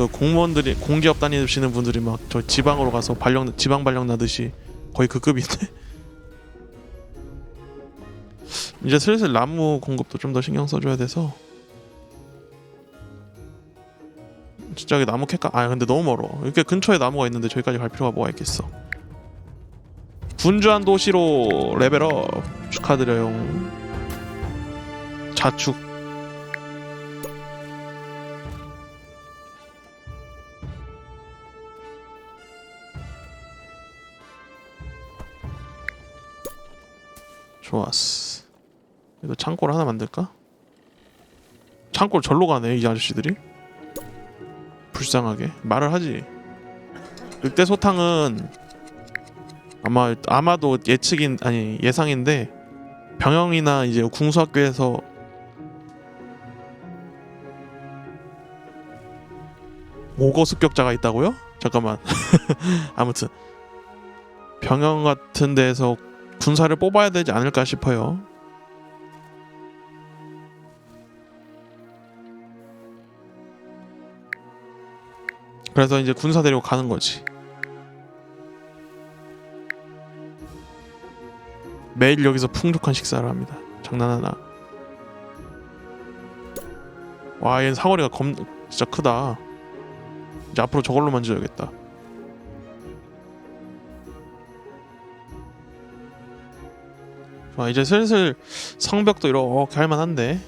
그 공무원들이 공기업 다니시는 분들이 막 저 지방으로 가서 발령 지방 발령 나듯이 거의 그 급인데? 이제 슬슬 나무 공급도 좀 더 신경 써줘야 돼서. 진짜 여기 나무 캘까? 아 근데 너무 멀어. 이렇게 근처에 나무가 있는데 저기까지 갈 필요가 뭐가 있겠어. 분주한 도시로 레벨업 축하드려요. 자축 좋았어. 이거 창고를 하나 만들까? 창고를 절로 가네 이 아저씨들이. 불쌍하게. 말을 하지. 늑대 소탕은 아마 아마도 예측인 아니 예상인데 병영이나 이제 궁수학교에서 오거 습격자가 있다고요? 잠깐만. 아무튼. 병영 같은 데에서 군사를 뽑아야 되지 않을까 싶어요. 그래서 이제 군사 데리고 가는 거지. 매일 여기서 풍족한 식사를 합니다. 장난하나? 와, 얘는 사거리가 검 진짜 크다. 이제 앞으로 저걸로만 지어야겠다. 아, 이제 슬슬 성벽도 이렇게 할만한데.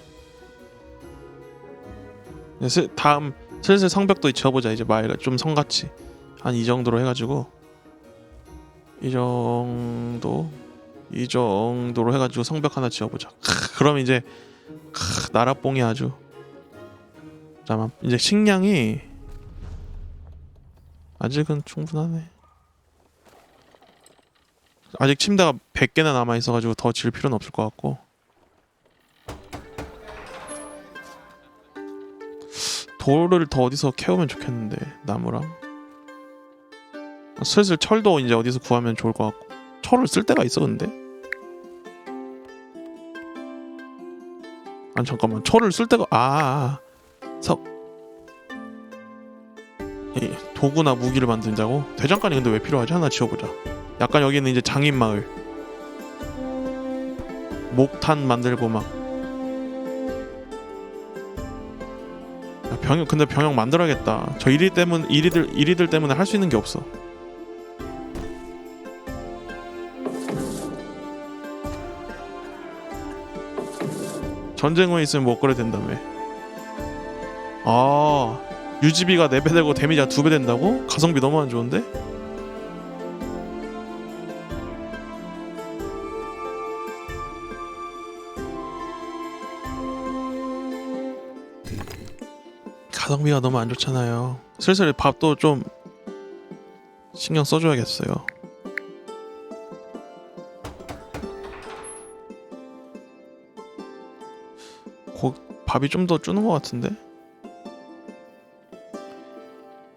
슬- 다음 슬슬 성벽도 지어보자 이제 마을가 좀 성같이 한 이 정도로 해가지고 이 정도 이 정도로 해가지고 성벽 하나 지어보자. 크, 그럼 이제 크, 나라뽕이 아주 잠깐 이제 식량이 아직은 충분하네. 아직 침대가 100개나 남아 있어가지고 더 질 필요는 없을 것 같고. 돌을 더 어디서 캐오면 좋겠는데 나무랑? 슬슬 철도 이제 어디서 구하면 좋을 것 같고. 철을 쓸 데가 있어 근데? 아니 잠깐만. 철을 쓸 데가 아석 도구나 무기를 만든다고? 대장간이 근데 왜 필요하지? 하나 지어보자. 약간 여기는 이제 장인 마을 목탄 만들고 막 야, 병영 근데 병영 만들어야겠다 저 이리 때문 이리들 이리들 때문에 할 수 있는 게 없어 전쟁 후에 있으면 뭐 업그레이드 된다며 아 유지비가 4배 되고 데미지가 2배 된다고? 가성비 너무 안 좋은데? 가성비가 너무 안 좋잖아요. 슬슬 밥도 좀 신경 써줘야겠어요. 고, 밥이 좀 더 주는 것 같은데?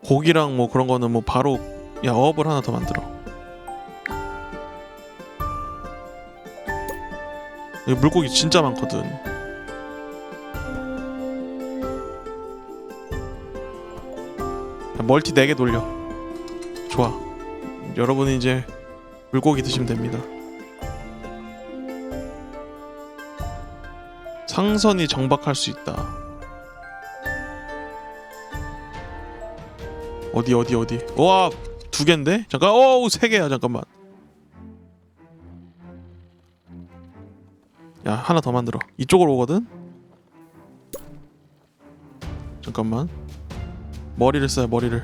고기랑 뭐 그런 거는 뭐 바로 야 어업을 하나 더 만들어. 물고기 진짜 많거든. 멀티 4개 돌려. 좋아. 여러분이 이제 물고기 드시면 됩니다. 상선이 정박할 수 있다. 어디 어디 어디? 와, 두 개인데? 잠깐. 어우, 세 개야. 잠깐만. 야, 하나 더 만들어. 이쪽으로 오거든. 잠깐만. 머리를 써야 머리를.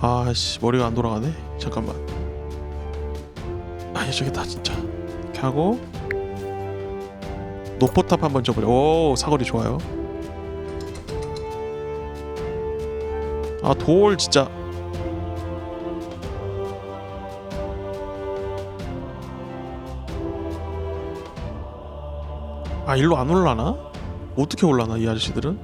아씨 머리가 안 돌아가네. 잠깐만. 아 저기다 진짜. 이렇게 하고 노포탑 한번 줘보려. 오 사거리 좋아요. 아 돌 진짜. 아, 일로 안 올라나? 어떻게 올라나 이 아저씨들은?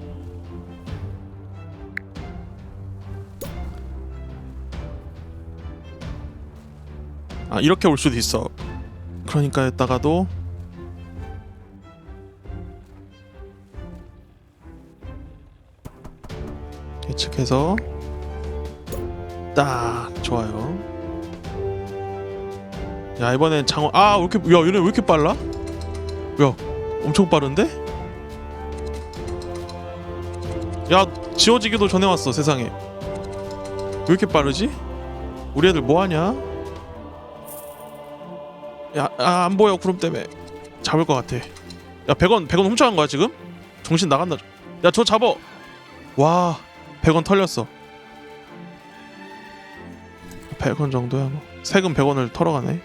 아 이렇게 올 수도 있어 그러니까 했다가도 예측해서 딱 좋아요 야 이번엔 장어 아왜 이렇게 야 얘네 왜 이렇게 빨라? 야 엄청 빠른데? 야 지워지기도 전에 왔어 세상에 왜 이렇게 빠르지? 우리 애들 뭐 하냐? 야안 보여 구름 때문에 잡을 것 같아. 야 100원 100원 훔쳐간 거야 지금? 정신 나간다. 야 저 잡어. 와 100원 털렸어. 100원 정도야 뭐. 세금 100원을 털어가네.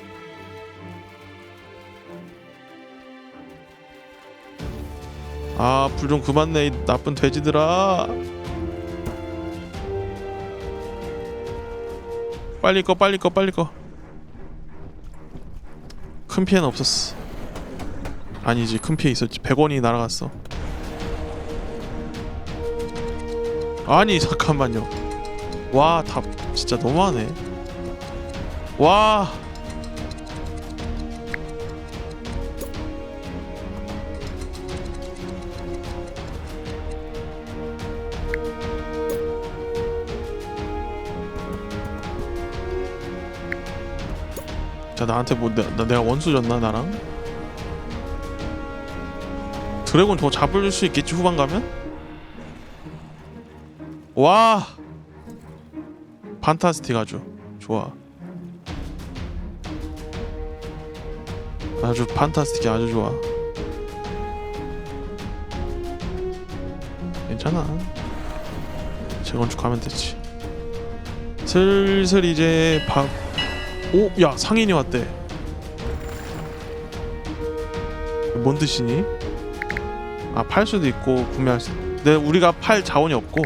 아, 불 좀 그만 내, 이 나쁜 돼지들아. 빨리 꺼, 빨리 꺼, 빨리 꺼. 큰 피해는 없었어. 아니지, 큰 피해 있었지. 100원이 날아갔어. 아니, 잠깐만요. 와, 다 진짜 너무하네. 와. 자 나한테 뭐 내, 나, 내가 원수 줬나 나랑? 드래곤 더 잡을 수 있겠지 후반 가면? 와! 판타스틱 아주 좋아. 아주 판타스틱이 아주 좋아. 괜찮아. 재건축하면 되지. 슬슬 이제 밥 오, 야 상인이 왔대. 뭔 뜻이니? 아, 팔 수도 있고 구매할 수. 근데 우리가 팔 자원이 없고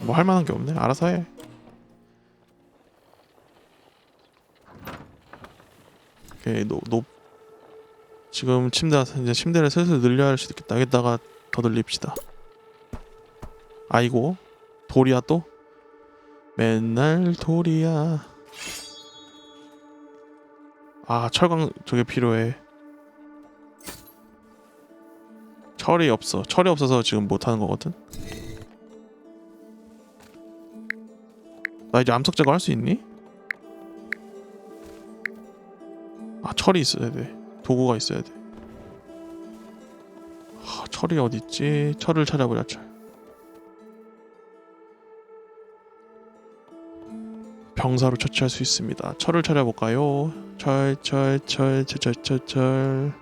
뭐 할 만한 게 없네. 알아서 해. 오케이, 노, 노. 지금 침대 와서 이제 침대를 슬슬 늘려야 할 수도 있겠다. 여기다가 더 늘립시다. 아이고, 돌이야 또? 맨날 돌이야. 아 철광 저게 필요해. 철이 없어. 철이 없어서 지금 못 하는 거거든. 나 이제 암석 제거 할 수 있니? 아 철이 있어야 돼. 도구가 있어야 돼. 아, 철이 어디 있지? 철을 찾아보자 철. 병사로 처치할 수 있습니다. 철을 차려볼까요? 철, 철, 철, 철, 철, 철, 철.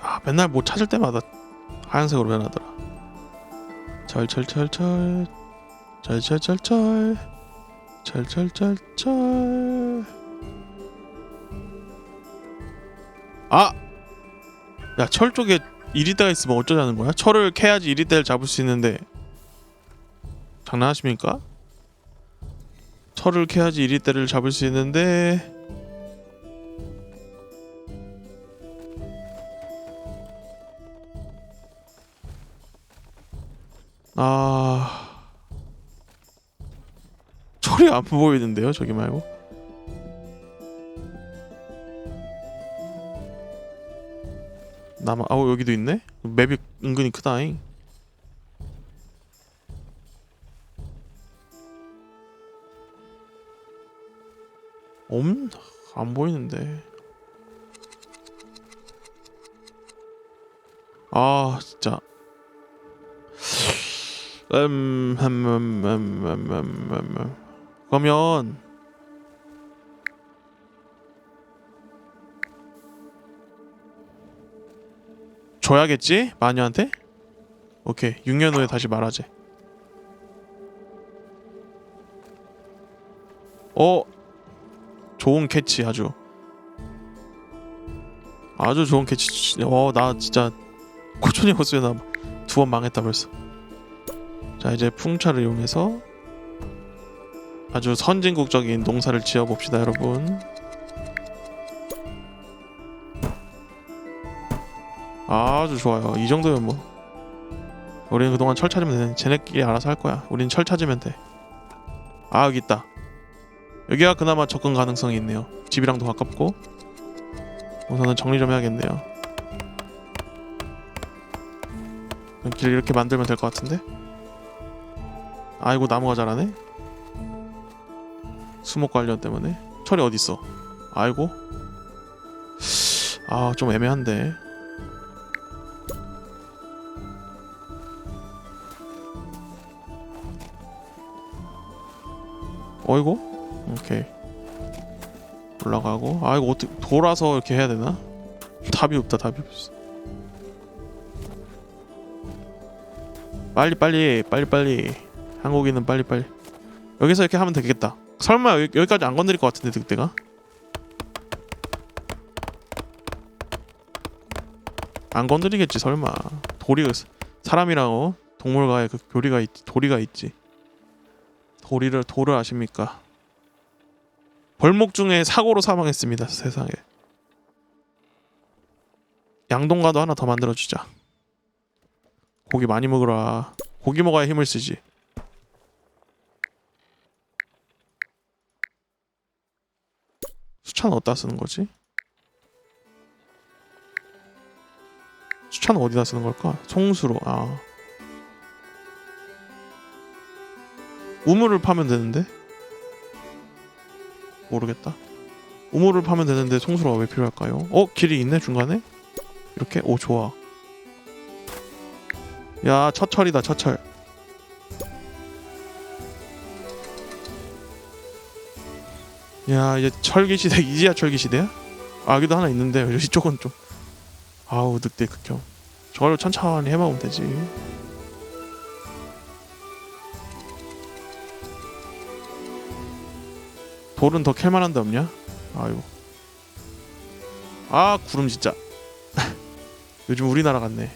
아, 맨날 뭐 찾을 때마다 하얀색으로 변하더라. 철, 철, 철, 철. 철, 철, 철, 철. 철, 철, 철, 철. 아! 야, 철 쪽에 이리대가 있으면 어쩌자는 거야? 철을 캐야지 이리대를 잡을 수 있는데 장난하십니까? 철을 캐야지 이리대를 잡을 수 있는데. 아 철이 안 보이는데요 저기 말고? 남아 아우 여기도 있네? 맵이 은근히 크다잉 엄? 안 보이는데. 아 진짜. 음, 음, 음, 음, 음, 음, 음, 음. 그러면 줘야겠지 마녀한테? 오케이 6년 후에 다시 말하지. 어 좋은 캐치 아주. 아주 좋은 캐치 어나 진짜 코초니 호수에 나두 번 망했다 벌써. 자 이제 풍차를 이용해서 아주 선진국적인 농사를 지어 봅시다 여러분. 아주 좋아요. 이 정도면 뭐. 우리는 그동안 철 찾으면 되는 쟤네끼리 알아서 할 거야. 우린 철 찾으면 돼아 여기 있다 여기가 그나마 접근 가능성이 있네요. 집이랑도 가깝고. 우선은 정리 좀 해야겠네요. 길 이렇게 만들면 될 것 같은데? 아이고 나무가 자라네? 수목 관련 때문에? 철이 어디 있어? 아이고. 아 좀 애매한데. 어이구 오케이 올라가고. 아 이거 어떻게 돌아서 이렇게 해야 되나? 답이 없다 답이 없어. 빨리 빨리 빨리 빨리. 한국인은 빨리 빨리. 여기서 이렇게 하면 되겠다. 설마 여기, 여기까지 안 건드릴 것 같은데 늑대가? 안 건드리겠지 설마. 도리 사람이랑 어 동물과의 그 교리가 있 도리가 있지. 도리를 도를 아십니까 벌목 중에 사고로 사망했습니다 세상에. 양동가도 하나 더 만들어 주자. 고기 많이 먹으라. 고기 먹어야 힘을 쓰지. 수차는 어디다 쓰는 거지? 수차는 어디다 쓰는 걸까? 송수로 아. 우물을 파면 되는데 모르겠다 우물을 파면 되는데 송수로가 왜 필요할까요? 어? 길이 있네 중간에? 이렇게? 오 좋아 야 첫철이다 첫철 야 이제 철기 시대 이제야 철기 시대야? 아 여기도 하나 있는데 이쪽은 좀 아우 늑대 극혐 저걸로 천천히 해먹으면 되지 돌은 더 캘만한 데 없냐? 아이고. 아 구름 진짜. 요즘 우리나라 같네.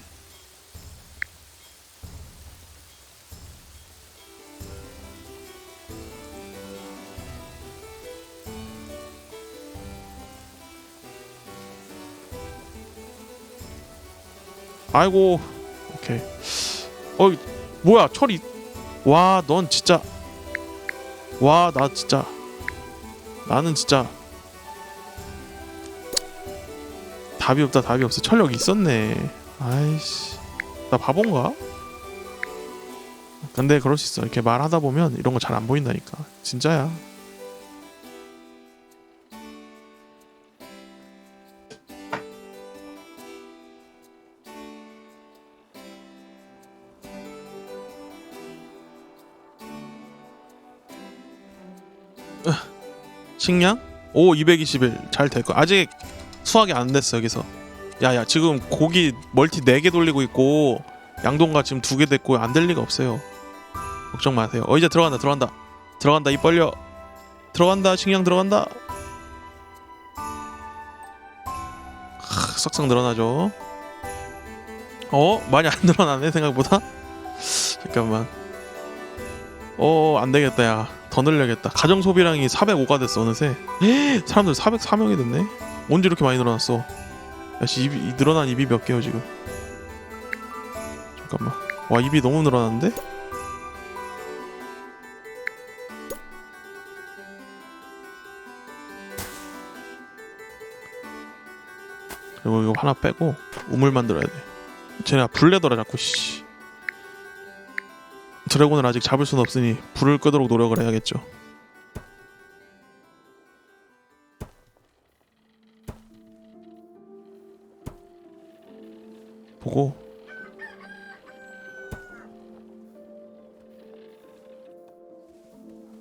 아이고 오케이. 어이 뭐야 철이. 와 넌 진짜. 와 나 진짜 나는 진짜 답이 없다 답이 없어. 철력 있었네. 아이씨. 나 바본가? 근데 그럴 수 있어. 이렇게 말하다 보면 이런 거 잘 안 보인다니까. 진짜야 식량? 오 221. 잘 될 거. 아직 수확이 안 됐어 여기서. 야야 지금 고기 멀티 4개 돌리고 있고 양동가 지금 2개 됐고 안 될 리가 없어요. 걱정 마세요. 어 이제 들어간다 들어간다. 들어간다 입 벌려. 들어간다 식량 들어간다. 하, 싹싹 늘어나죠. 어 많이 안 늘어나네 생각보다. 잠깐만. 어 안 되겠다 야. 더 늘려야겠다. 가정 소비량이 405가 됐어 어느새. 사람들 404명이 됐네. 언제 이렇게 많이 늘어났어? 야씨 입이 이 늘어난 입이 몇 개요 지금? 잠깐만. 와 입이 너무 늘어났는데? 그리고 이거 하나 빼고 우물 만들어야 돼. 쟤네가 불내더라 자꾸 씨. 드래곤을 아직 잡을 수는 없으니 불을 끄도록 노력을 해야겠죠. 보고.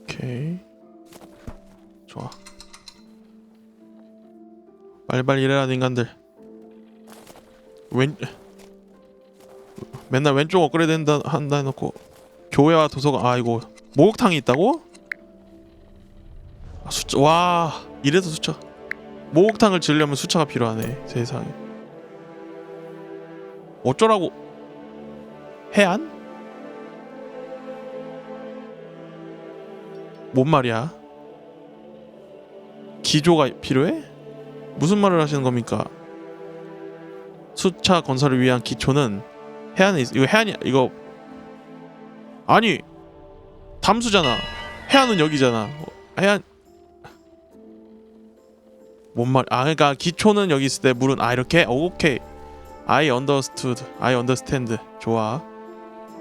오케이. 좋아. 빨리빨리 일해라 인간들. 왼 맨날 왼쪽 업그레이드 한다, 한다 해놓고 교회와 도서관 아 이거 목욕탕이 있다고? 아, 숫자 와 이래서 숫자 목욕탕을 지으려면 숫자가 필요하네 세상에 어쩌라고 해안? 뭔 말이야? 기조가 필요해? 무슨 말을 하시는 겁니까? 수차 건설을 위한 기초는 해안에 있... 이거 해안이 이거 아니 담수잖아 해안은 여기잖아 어, 해안 뭔 말? 아 그러니까 기초는 여기 있을 때 물은 아 이렇게 어, 오케이 I understood. I understand. 좋아.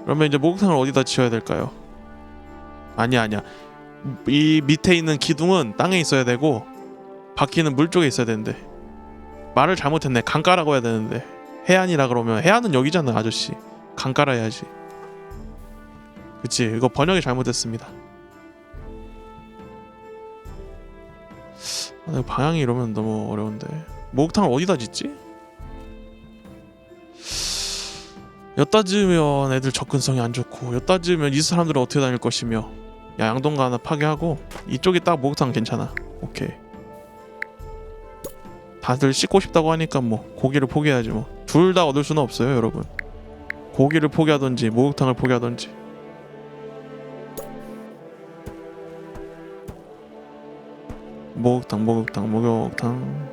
그러면 이제 목욕탕을 어디다 지어야 될까요? 아니야 아니야. 이 밑에 있는 기둥은 땅에 있어야 되고 바퀴는 물 쪽에 있어야 되는데 말을 잘못했네. 강가라고 해야 되는데 해안이라 그러면 해안은 여기잖아 아저씨. 강가라 해야지. 그치 이거 번역이 잘못됐습니다. 아, 방향이 이러면 너무 어려운데. 목욕탕을 어디다 짓지? 여따 지으면 애들 접근성이 안 좋고 여따 지으면 이 사람들은 어떻게 다닐 것이며. 야 양동가 하나 파괴하고 이쪽이 딱 목욕탕 괜찮아. 오케이. 다들 씻고 싶다고 하니까 뭐 고기를 포기해야지 뭐. 둘 다 얻을 수는 없어요 여러분. 고기를 포기하든지 목욕탕을 포기하든지 목욕탕 목욕탕 목욕탕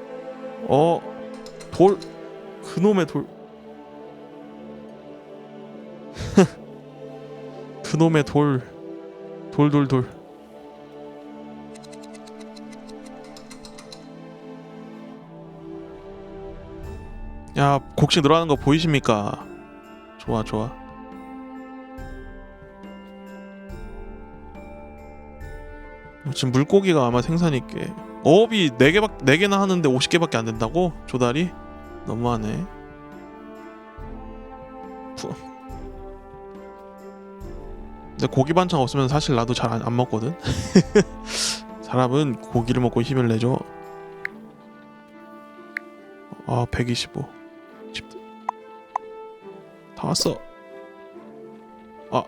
어 돌? 그놈의 돌. 그놈의 돌. 돌돌돌. 야 곡식 늘어나는 거 보이십니까? 좋아 좋아 지금 물고기가 아마 생산이 꽤 어업이 4개밖 4개나 하는데 50개밖에 안 된다고? 조다리? 너무하네 푸. 근데 고기 반찬 없으면 사실 나도 잘 안 먹거든 사람은 고기를 먹고 힘을 내죠 아 125. 집다 왔어. 아,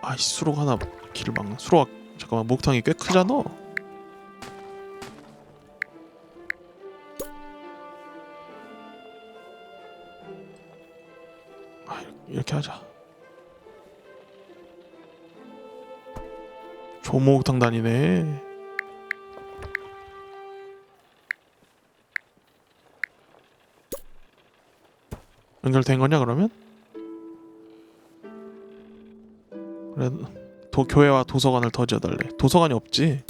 아이 수록 하나 길을 막나. 수록 잠깐만 목탕이 꽤 크잖아. 아 이렇게 하자. 조목탕 다니네. 연결된 거냐 그러면? 그래 도 교회와 도서관을 더 지어달래. 도서관이 없지.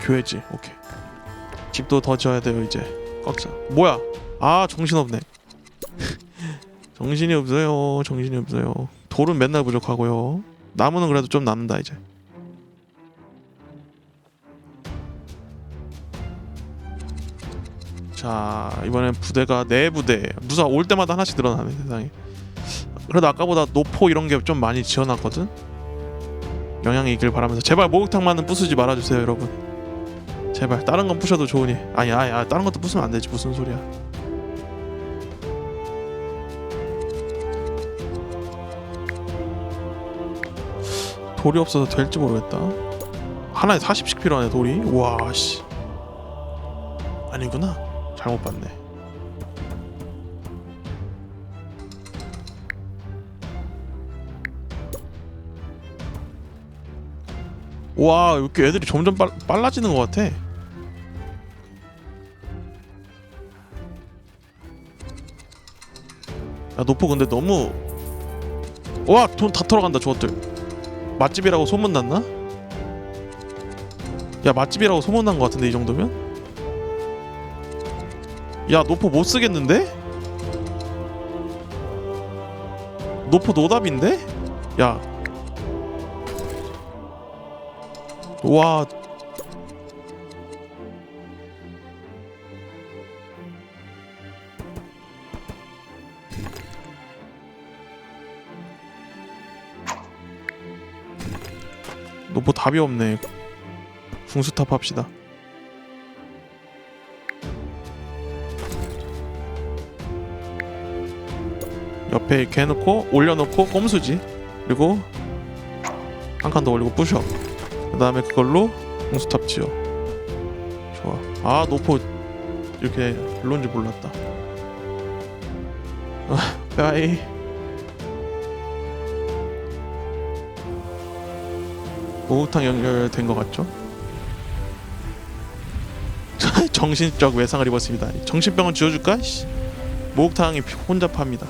교회지. 오케이. 집도 더 지어야 돼요 이제. 꽉차. 뭐야? 아 정신없네. 정신이 없어요. 정신이 없어요. 돌은 맨날 부족하고요. 나무는 그래도 좀 남는다 이제. 자 이번엔 부대가 네 부대. 무사 올 때마다 하나씩 늘어나네 세상에. 그래도 아까보다 노포 이런 게 좀 많이 지어놨거든. 영향이 있길 바라면서 제발 목욕탕만은 부수지 말아주세요 여러분. 제발 다른 건 부셔도 좋으니 아니 아니 아, 다른 것도 부수면 안 되지 무슨 소리야. 돌이 없어서 될지 모르겠다. 하나에 40씩 필요하네 돌이. 와 씨. 아니구나. 잘못 봤네. 와 이렇게 애들이 점점 빨, 빨라지는 것 같아. 야 노포 근데 너무 와 돈 다 털어간다 저것들. 맛집이라고 소문났나? 야 맛집이라고 소문난 것 같은데 이 정도면? 야 노포 못 쓰겠는데? 노포 노답인데? 야. 와. 노포 답이 없네. 궁수탑 합시다. 옆에 이렇게 해놓고 올려놓고 꼼수지. 그리고 한 칸 더 올리고 부셔. 그 다음에 그걸로 공수탑 지어. 좋아. 아 노포. 이렇게 별론지 몰랐다. 아 빠이. 목욕탕 연결된 것 같죠? 정신적 외상을 입었습니다. 정신병원 지어줄까? 씨. 목욕탕이 혼잡합니다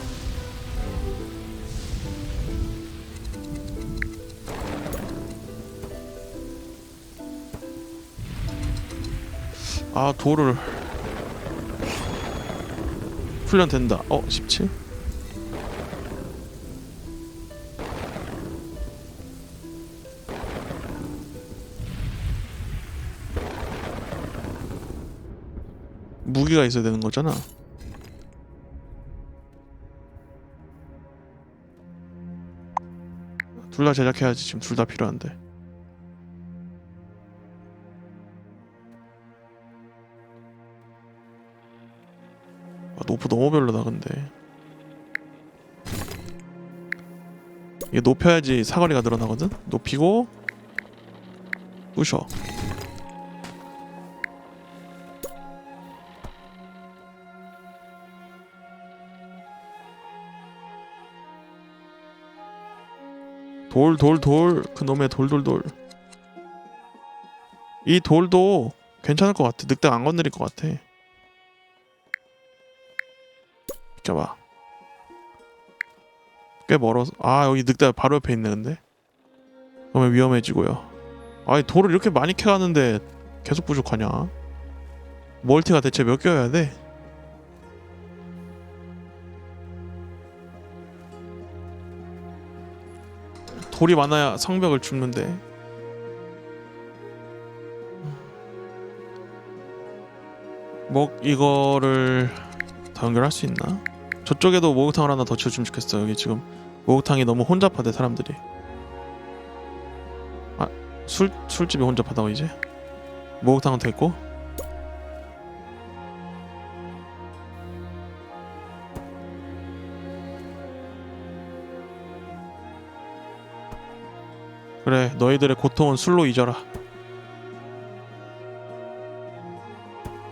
아 돌을 훈련된다. 어 17? 무기가 있어야 되는 거잖아. 둘 다 제작해야지. 지금 둘 다 필요한데 노프 너무 별로다 근데. 이게 높여야지 사거리가 늘어나거든? 높이고 부셔. 돌 돌 돌. 그놈의 돌돌돌. 이 돌도 괜찮을 것 같아. 늑대 안 건드릴 것 같아 비켜봐. 꽤 멀어서 아 여기 늑대 바로 옆에 있네 근데. 그러면 위험해지고요. 아니 돌을 이렇게 많이 캐가는데 계속 부족하냐? 멀티가 대체 몇 개여야 돼? 돌이 많아야 성벽을 줍는데. 뭐 이거를 다 연결할 수 있나? 저쪽에도 목욕탕을 하나 더 지어주면 좋겠어 여기 지금 목욕탕이 너무 혼잡하대 사람들이. 아 술, 술집이 혼잡하다고 이제? 목욕탕은 됐고? 그래 너희들의 고통은 술로 잊어라.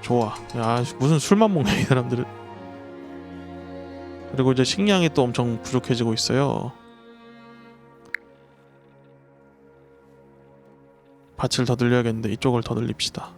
좋아. 야 무슨 술만 먹냐 이 사람들은 그리고 이제 식량이 또 엄청 부족해지고 있어요. 밭을 더 늘려야겠는데 이쪽을 더 늘립시다